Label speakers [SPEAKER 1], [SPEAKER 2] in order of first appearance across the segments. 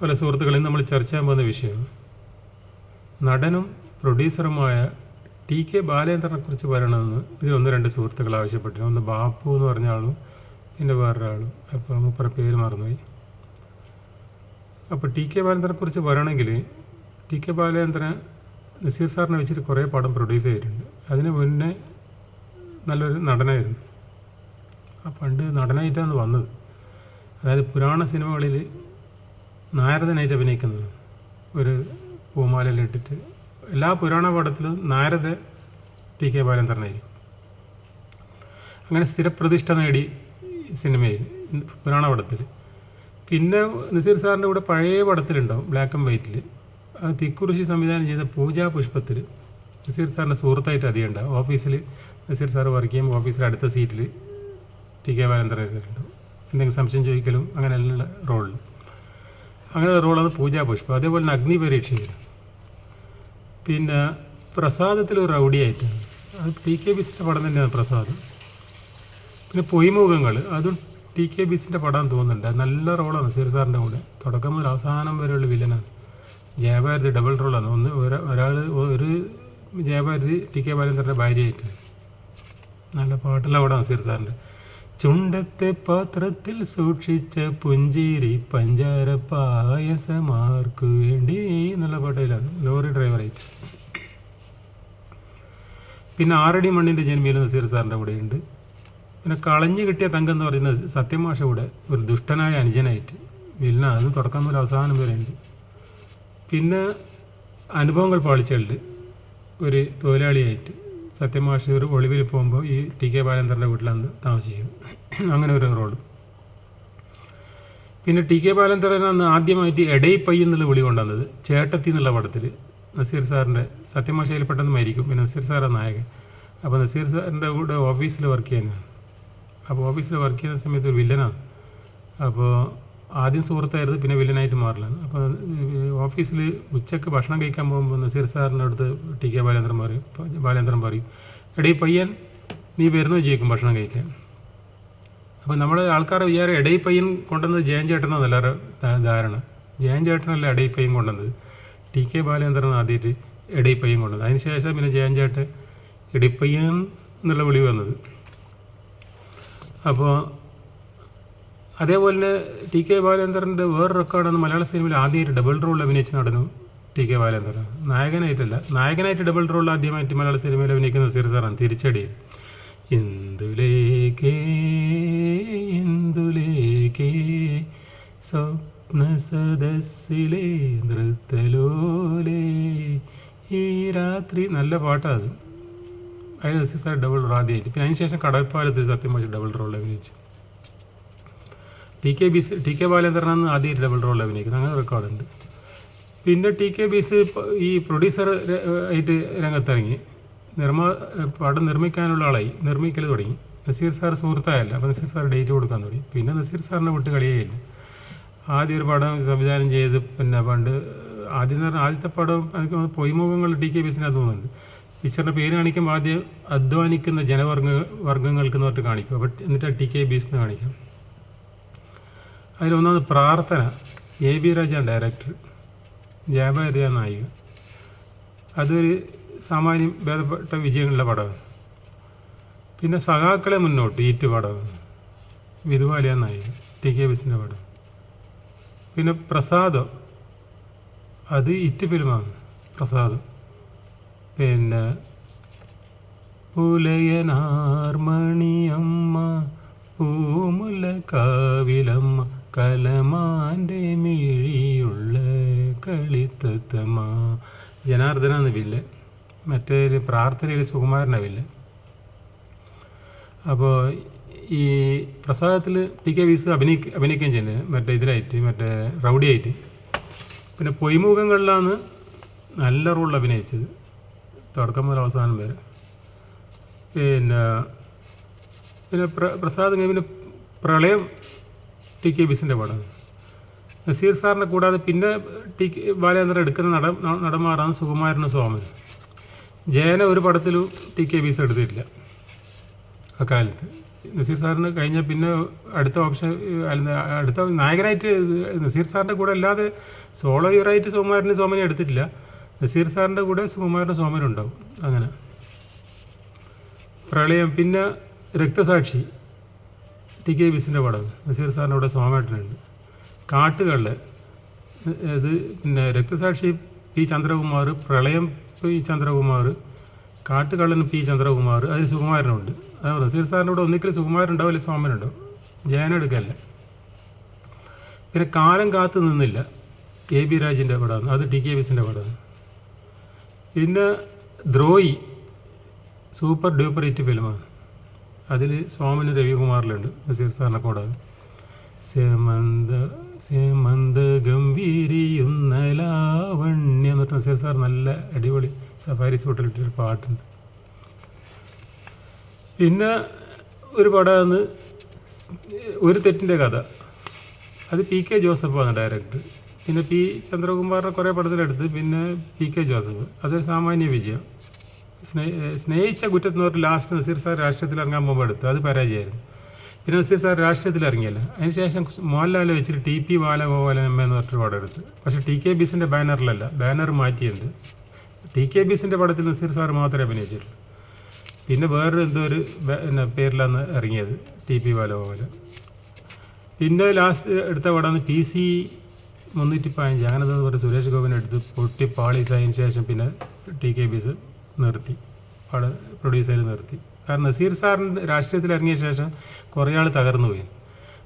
[SPEAKER 1] പല സുഹൃത്തുക്കളെയും നമ്മൾ ചർച്ച ചെയ്യാൻ പോകുന്ന വിഷയം നടനും പ്രൊഡ്യൂസറുമായ ടി കെ ബാലേന്ദ്രനെക്കുറിച്ച് പറയണമെന്ന് ഇതിൽ ഒന്ന് രണ്ട് സുഹൃത്തുക്കൾ ആവശ്യപ്പെട്ടിരുന്നു ഒന്ന് ബാപ്പു എന്ന് പറഞ്ഞ ആളും പിന്നെ വേറൊരാളും. അപ്പോൾ മുപ്പറ പേര് മറന്നുപോയി. അപ്പോൾ ടി കെ ബാലേന്ദ്രനെക്കുറിച്ച് പറയണമെങ്കിൽ ടി കെ ബാലേന്ദ്രൻ നസീർ സാറിനെ വെച്ചിട്ട് കുറേ പടം പ്രൊഡ്യൂസ് ചെയ്തിട്ടുണ്ട്. അതിന് മുന്നേ നല്ലൊരു നടനായിരുന്നു. ആ പണ്ട് നടനായിട്ടാണ് വന്നത്. അതായത് പുരാണ സിനിമകളിൽ നാരദനായിട്ട് അഭിനയിക്കുന്നത്. ഒരു പൂമാലയിൽ ഇട്ടിട്ട് എല്ലാ പുരാണ പാഠത്തിലും നാരദ ടി കെ ബാലൻ തന്നെയായിരിക്കും അങ്ങനെ സ്ഥിരപ്രതിഷ്ഠ നേടി സിനിമയിൽ പുരാണ പടത്തിൽ പിന്നെ നസീർ സാറിന്റെ കൂടെ പഴയ പടത്തിലുണ്ടാവും ബ്ലാക്ക് ആൻഡ് വൈറ്റിൽ അത് തിക്കുറിശി സംവിധാനം ചെയ്ത പൂജാ പുഷ്പത്തിൽ നസീർ സാറിന്റെ സുഹൃത്തായിട്ട് അധികം ഉണ്ടാവും. ഓഫീസിൽ നസീർ സാർ വർക്ക് ചെയ്യുമ്പോൾ ഓഫീസിൽ അടുത്ത സീറ്റിൽ ടി കെ ബാലൻ തന്നെ എന്തെങ്കിലും സംശയം ചോദിക്കലും അങ്ങനെയുള്ള റോളിൽ അങ്ങനെ റോളാണ് പൂജാ പുഷ്പം അതേപോലെ തന്നെ അഗ്നി പരീക്ഷയിൽ പിന്നെ പ്രസാദത്തിൽ ഒരു റൗഡിയായിട്ടാണ് അത് ടി കെ ബിസിന്റെ പടം തന്നെയാണ് പ്രസാദം. പിന്നെ പൊയ്മുഖങ്ങൾ അതും ടി കെ ബിസിന്റെ പടം തോന്നുന്നുണ്ട്. നല്ല റോളാണ് സിർ സാറിന്റെ കൂടെ. തുടക്കം മുതൽ അവസാനം വരെയുള്ള വില്ലനാണ്. ജയഭാരതി ഡബിൾ റോളാണ് ഒന്ന് ഒരാ- ഒരാൾ ഒരു ജയഭാരതി ടി കെ ബാലേന്ദ്രന്റെ ഭാര്യയായിട്ട് നല്ല പാട്ടുള്ള പടമാണ് സിർ സാറിന്റെ ചുണ്ടത്തെ പാത്രത്തിൽ സൂക്ഷിച്ച പുഞ്ചേരി പഞ്ചാര പായസമാർക്ക് വേണ്ടി എന്നുള്ള പാട്ടിലാണ് ലോറി ഡ്രൈവറെ പിന്നെ ആറടി മണ്ണിന്റെ ജന്മിയിൽ നസീർ സാറിന്റെ കൂടെയുണ്ട് പിന്നെ കളഞ്ഞു കിട്ടിയ തങ്കം എന്ന് പറയുന്ന സത്യമാഷ കൂടെ ഒരു ദുഷ്ടനായ അനുജനായിട്ട് വില്ലന അത് തുടക്കം മുതൽ അവസാനം വരെ ഉണ്ട്. പിന്നെ അനുഭവങ്ങൾ പാളിച്ചുണ്ട് ഒരു തൊഴിലാളിയായിട്ട് സത്യമാഷ് ഒരു ഒളിവിൽ പോകുമ്പോൾ ഈ ടി കെ ബാലേന്ദ്രന്റെ വീട്ടിലാണ് താമസിക്കുന്നത് അങ്ങനെ ഒരു റോഡ്. പിന്നെ ടി കെ ബാലചന്ദ്രൻ അന്ന് ആദ്യമായിട്ട് എടൈ പയ്യ എന്നുള്ള വിളി കൊണ്ടുവന്നത് ചേട്ടത്തി എന്നുള്ള പടത്തിൽ നസീർ സാറിന്റെ സത്യമാഷയിൽ പെട്ടെന്ന് മരിക്കും. പിന്നെ നസീർ സാറാണ് നായകൻ. അപ്പോൾ നസീർ സാറിന്റെ കൂടെ ഓഫീസിൽ വർക്ക് ചെയ്യുന്നതാണ് അപ്പോൾ ഓഫീസിൽ വർക്ക് ചെയ്യുന്ന സമയത്ത് ഒരു വില്ലനാണ്. അപ്പോൾ ആദ്യം സുഹൃത്തായിരുന്നു പിന്നെ വില്ലനായിട്ട് മാറില്ലാണ് അപ്പോൾ ഓഫീസിൽ ഉച്ചയ്ക്ക് ഭക്ഷണം കഴിക്കാൻ പോകുമ്പോൾ നസീർ സാറിന്റെ അടുത്ത് ടി കെ ബാലേന്ദ്രൻ പറയും ബാലേന്ദ്രൻ പറയും എടീ പയ്യൻ നീ വരുന്നോ ചോദിക്കും ഭക്ഷണം കഴിക്കാൻ? അപ്പോൾ നമ്മൾ ആൾക്കാരെ വിചാരം എടൈ പയ്യൻ കൊണ്ടുവന്നത് ജയൻ ധാ- ധാരണ. ജയൻ ചേട്ടനല്ല എടൈ പയ്യൻ കൊണ്ടുവന്നത്. ടി കെ ബാലേന്ദ്രൻ ആദ്യമായിട്ട് എടൈ പയ്യൻ കൊണ്ടുവന്നത്. അതിനുശേഷം പിന്നെ ജയൻ ചേട്ടൻ എടിപ്പയ്യൻ എന്നുള്ള വിളി വന്നത്. അപ്പോൾ അതേപോലെ തന്നെ ടി കെ ബാലേന്ദ്രന്റെ വേറെ റെക്കോർഡാണ് മലയാള സിനിമയിൽ ആദ്യമായിട്ട് ഡബിൾ റോൾ അഭിനയിച്ച് നടന്നു ടി കെ ബാലേന്ദ്രൻ. നായകനായിട്ടല്ല നായകനായിട്ട് ഡബിൾ റോൾ ആദ്യമായിട്ട് മലയാള സിനിമയിൽ അഭിനയിക്കുന്ന നസീർ സാറാണ് ഇന്ദുലേക്കേ സ്വപ്ന സദസ്സിലെ നൃത്തലോലേ ഈ രാത്രി നല്ല പാട്ടാണ് അത്. അതിന് നസീർ സാർ ഡബിൾ റോൾ ആദ്യമായിട്ട് പിന്നെ അതിന് ശേഷം കടൽപ്പാലത്ത് സത്യം വെച്ച് ഡബിൾ റോൾ അഭിനയിച്ചു. ടി കെ ബിസ് ടി കെ ബാലേന്ദ്രനാണ് ആദ്യം ഡബിൾ റോൾ അഭിനയിക്കുന്നത്. അങ്ങനെ റെക്കോർഡുണ്ട് പിന്നെ ടി കെ ബി സി ഈ പ്രൊഡ്യൂസർ ആയിട്ട് രംഗത്തിറങ്ങി. നിർമ്മാ പടം നിർമ്മിക്കാനുള്ള ആളായി. നിർമ്മിക്കൽ തുടങ്ങി. നസീർ സാർ സുഹൃത്തായല്ല. അപ്പോൾ നസീർ സാർ ഡേറ്റ് കൊടുക്കാൻ തുടങ്ങി. പിന്നെ നസീർ സാറിനെ വിട്ട് കളിയേയില്ല ആദ്യം ഒരു പടം സംവിധാനം ചെയ്ത് പിന്നെ പണ്ട് ആദ്യം എന്ന് പറഞ്ഞാൽ ആദ്യത്തെ പടം എനിക്ക് പൊയ്മുഖങ്ങൾ ടി കെ ബിസിനകത്ത് തോന്നുന്നുണ്ട്. പിക്ചറിന്റെ പേര് കാണിക്കുമ്പോൾ ആദ്യം അധ്വാനിക്കുന്ന ജനവർഗ വർഗങ്ങൾക്ക് എന്ന് പറഞ്ഞിട്ട് കാണിക്കും. എന്നിട്ട് ടി കെ ബിസ് എന്ന് കാണിക്കും. അതിലൊന്നാമത് പ്രാർത്ഥന. എ ബി രാജ ഡയറക്ടർ ജയഭാരതിയ നായിക. അതൊരു സാമാന്യം ഭേദപ്പെട്ട വിജയങ്ങളുടെ പടമാണ് പിന്നെ സഖാക്കളെ മുന്നോട്ട് ഈറ്റ് പടമാണ് വിധുവാലിയ നായിക. ടി കെ ബിസിന്റെ പടം. പിന്നെ പ്രസാദം. അത് ഇറ്റ് ഫിലിമാണ് പ്രസാദം. പിന്നെ പുലയനാർമണിയമ്മ പൂമുല കാവിലമ്മ കലമാന്റെ മിഴിയുള്ള കളിത്തത്തമ്മ ജനാർദ്ദന എന്ന വില്ല്. മറ്റേ പ്രാർത്ഥനയിൽ സുകുമാരന്റെ വില്ല്. അപ്പോൾ ഈ പ്രസാദത്തിൽ പി കെ വിസ് അഭിനയിക്ക അഭിനയിക്കുകയും ചെയ്യുന്നത് മറ്റേ ഇതിലായിട്ട് മറ്റേ റൗഡിയായിട്ട്. പിന്നെ പൊയ്മുഖങ്ങളിലാണ് നല്ല റോളിൽ അഭിനയിച്ചത്. തുടക്കം മുതൽ അവസാനം വരെ. പിന്നെ പിന്നെ പ്ര പ്രസാദ് പിന്നെ പ്രളയം ടി കെ ബിസിന്റെ പടം നസീർ സാറിനെ കൂടാതെ പിന്നെ ടി കെ ബാലചന്ദ്രൻ എടുക്കുന്ന നട നടന്മാരാണ് സുകുമാരനും സോമൻ ജയന ഒരു പടത്തിലും ടി കെ ബിസ് എടുത്തിട്ടില്ല ആ അക്കാലത്ത് നസീർ സാറിന് കഴിഞ്ഞാൽ പിന്നെ അടുത്ത ഓപ്ഷൻ അടുത്ത നായകനായിട്ട് നസീർ സാറിന്റെ കൂടെ അല്ലാതെ സോളോ ഹീറോയായിട്ട് സുകുമാരനും സോമനെ എടുത്തിട്ടില്ല. നസീർ സാറിന്റെ കൂടെ സുകുമാരന്റെ സോമനും ഉണ്ടാവും. അങ്ങനെ. പ്രളയം പിന്നെ രക്തസാക്ഷി. ടി കെ ബിസിന്റെ പടം. നസീർ സാറിന്റെ കൂടെ സോമേട്ടനുണ്ട് കാട്ടുകളിൽ ഇത് പിന്നെ രക്തസാക്ഷി പി ചന്ദ്രകുമാർ പ്രളയം പി ചന്ദ്രകുമാർ കാട്ടുകള്ളൻ പി ചന്ദ്രകുമാർ അതിൽ സുകുമാരനുണ്ട്. അത് നസീർ സാറിന്റെ കൂടെ ഒന്നിക്കൽ സുകുമാരനുണ്ടാവും അല്ലെങ്കിൽ സോമനുണ്ടാവും ജയനെടുക്കല്ല പിന്നെ കാലം കാത്തു നിന്നില്ല എ ബി രാജിന്റെ പടമാണ് അത് ടി കെ ബിസിന്റെ പടമാണ് പിന്നെ ദ്രോയി സൂപ്പർ ഡ്യൂപ്പർ ഹിറ്റ് ഫിലിമാണ്. അതിൽ സോമന് രവികുമാറിലുണ്ട് നസീർ സാറിനെ കൂടാതെ. സേമന്ത സേമന്ത ഗംഭീരിയുന്ന ലാവണ്യം എന്നിട്ട് നസീർ സാർ നല്ല അടിപൊളി സഫാരി സൂട്ടിലിട്ടൊരു പാട്ടുണ്ട്. പിന്നെ ഒരു പടമാണ് ഒരു തെറ്റിന്റെ കഥ. അത് പി കെ ആണ് ഡയറക്ടർ പിന്നെ പി ചന്ദ്രകുമാറിനെ കുറേ പടത്തിലെടുത്ത് പിന്നെ പി കെ ജോസഫ്. അതൊരു സാമാന്യ വിജയം. സ്നേഹിച്ച കുറ്റത്തിന് പറഞ്ഞ് ലാസ്റ്റ് നസീർ സാർ രാഷ്ട്രീയത്തിൽ ഇറങ്ങാൻ പോകുമ്പോൾ എടുത്തു. അത് പരാജയമായിരുന്നു. പിന്നെ നസീർ സാർ രാഷ്ട്രീയത്തിൽ ഇറങ്ങിയല്ല. അതിനുശേഷം മോഹൻലാൽ വെച്ചിട്ട് ടി പി ബാലഗോപാലൻ എന്ന് പറഞ്ഞിട്ട് പടം എടുത്ത്. പക്ഷേ ടി കെ ബിസിന്റെ ബാനറിലല്ല ബാനർ മാറ്റിയിട്ടുണ്ട്. ടി കെ ബിസിന്റെ പടത്തിൽ നസീർ സാർ മാത്രമേ അഭിനയിച്ചിട്ടുള്ളൂ. പിന്നെ വേറൊരു എന്തോ ഒരു പിന്നെ പേരിലാണ് ഇറങ്ങിയത് ടി പി ബാലഗോപാലൻ. പിന്നെ ലാസ്റ്റ് എടുത്ത പടമാണ് പി സി മുന്നൂറ്റി പതിനഞ്ച് അങ്ങനെ പറഞ്ഞ് സുരേഷ് ഗോപിനെ എടുത്ത് പൊട്ടി പാളീസായതിനു ശേഷം പിന്നെ ടി കെ ബിസ് നിർത്തി. അവിടെ പ്രൊഡ്യൂസ് ചെയ്ത് നിർത്തി. കാരണം നസീർ സാറിന്റെ രാഷ്ട്രീയത്തിൽ ഇറങ്ങിയ ശേഷം കുറേ ആൾ തകർന്നു പോയി.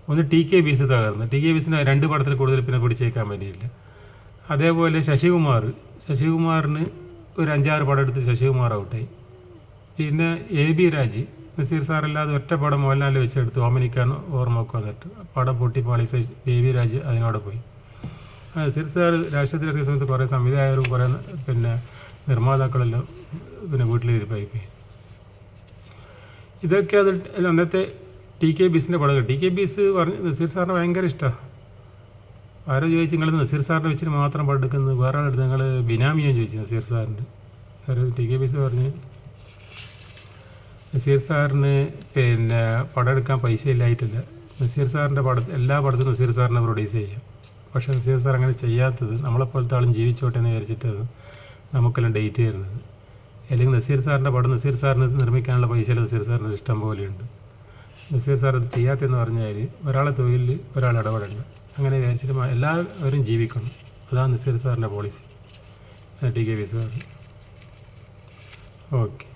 [SPEAKER 1] ഒന്ന് ടി കെ ബീസ് തകർന്നു. ടി കെ ബീസിന് രണ്ട് പടത്തിൽ കൂടുതൽ പിന്നെ പിടിച്ചേക്കാൻ പറ്റിയില്ല. അതേപോലെ ശശികുമാർ. ശശികുമാറിന് ഒരു അഞ്ചാറ് പടം എടുത്ത് ശശികുമാർ ഔട്ടായി. പിന്നെ എ ബി രാജ്. നസീർ സാറല്ലാതെ ഒറ്റ പടം മോഹൻലാൽ വെച്ചെടുത്ത്. ഓമനിക്കാൻ ഓർമ്മ വെക്കുക എന്നിട്ട്. പടം പൊട്ടി പാളിസ് എ ബി രാജ് അതിനോടെ പോയി. നസീർ സാർ രാഷ്ട്രീയത്തിലെത്തിയ സമയത്ത് കുറേ സംവിധായകരും കുറേ പിന്നെ നിർമ്മാതാക്കളെല്ലാം പിന്നെ വീട്ടിലിരിപ്പായി പോയി ഇതൊക്കെ അത് അന്നത്തെ ടി കെ ബീസിന്റെ പടങ്ങൾ. ടി കെ ബീസ് പറഞ്ഞ് നസീർ സാറിന് ഭയങ്കര ഇഷ്ടമാണ് ആരോ ചോദിച്ചു നിങ്ങൾ നസീർ സാറിനെ വെച്ചിട്ട് മാത്രം പടം എടുക്കുന്നത്. വേറെ ആളെടുത്ത് നിങ്ങൾ ബിനാമിയാണ് ചോദിച്ചു നസീർ സാറിന്റെ ആരോ ടി കെ ബീസ് പറഞ്ഞ് നസീർ സാറിന് പിന്നെ പടം എടുക്കാൻ പൈസ ഇല്ലായിട്ടില്ല. നസീർ സാറിന്റെ പട എല്ലാ പടത്തും നസീർ സാറിനെ പ്രൊഡ്യൂസ് ചെയ്യാം. പക്ഷേ നസീർ സാർ അങ്ങനെ ചെയ്യാത്തത് നമ്മളെപ്പോലത്തെ ആളും ജീവിച്ചോട്ടെ എന്ന് വിചാരിച്ചിട്ട് നമുക്കെല്ലാം ഡേറ്റ് തരുന്നത്. അല്ലെങ്കിൽ നസീർ സാറിന്റെ പടം നസീർ സാറിന് നിർമ്മിക്കാനുള്ള പൈസ നസീർ സാറിന് ഇഷ്ടം പോലെയുണ്ട്. നസീർ സാർ അത് ചെയ്യാത്തതെന്ന് പറഞ്ഞാൽ ഒരാളെ തൊഴിലിൽ ഒരാൾ ഇടപെടണ്ട. അങ്ങനെ വിചാരിച്ചിട്ട് എല്ലാവരും ജീവിക്കണം. അതാണ് നസീർ സാറിന്റെ policy T K V sir okay